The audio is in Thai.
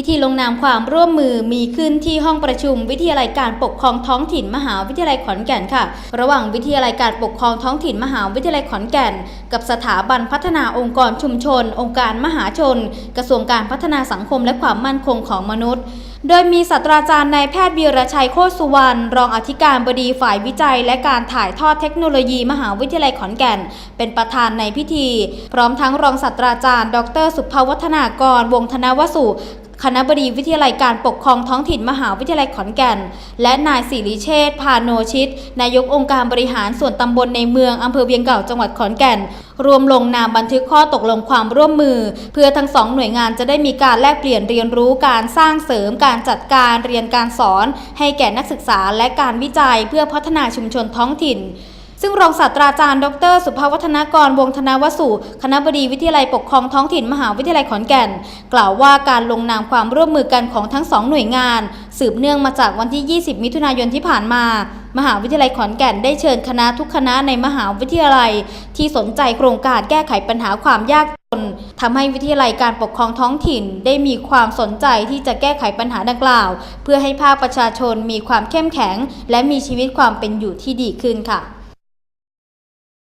พิธีลงนามความร่วมมือมีขึ้นที่ห้องประชุมวิทยาลัยการปกครองท้องถิ่นมหาวิทยาลัยขอนแก่นค่ะ ระหว่างวิทยาลัยการปกครองท้องถิ่นมหาวิทยาลัยขอนแก่น กับสถาบันพัฒนาองค์กรชุมชน องค์การมหาชน กระทรวงการพัฒนาสังคมและความมั่นคงของมนุษย์โดยมีศาสตราจารย์นายแพทย์วีรชัยโคสุวรรณรองอธิการบดีฝ่ายวิจัย และการถ่ายทอดเทคโนโลยีมหาวิทยาลัยขอนแก่น เป็นประธานในพิธี พร้อมทั้งรองศาสตราจารย์ ดร สุภวัฒนากร วงธนวสุ คณะบดีวิทยาลัยการปกครองท้องถิ่นมหาวิทยาลัยขอนแก่น และนายสิริเชษ์พาโนชิต นายกองค์การบริหารส่วนตำบลในเมืองอำเภอเวียงเก่าจังหวัดขอนแก่น รวมลงนามบันทึกข้อตกลงความร่วมมือ เพื่อทั้งสองหน่วยงานจะได้มีการแลกเปลี่ยนเรียนรู้การสร้างเสริมการจัดการเรียนการสอน ให้แก่นักศึกษาและการวิจัยเพื่อพัฒนาชุมชนท้องถิ่น ซึ่งรองศาสตราจารย์ ดร สุภาวัฒนากร วงธนวสุ คณะบดีวิทยาลัยปกครองท้องถิ่นมหาวิทยาลัยขอนแก่น กล่าวว่าการลงนามความร่วมมือกันของทั้งสองหน่วยงาน สืบเนื่องมาจากวันที่ 20 มิถุนายนที่ผ่านมา มหาวิทยาลัยขอนแก่นได้เชิญคณะทุกคณะในมหาวิทยาลัย ที่สนใจโครงการแก้ไขปัญหาความยากจนทำให้วิทยาลัยการปกครองท้องถิ่นได้มีความสนใจที่จะแก้ไขปัญหาดังกล่าว เพื่อให้ภาคประชาชนมีความเข้มแข็ง และมีชีวิตความเป็นอยู่ที่ดีขึ้นค่ะ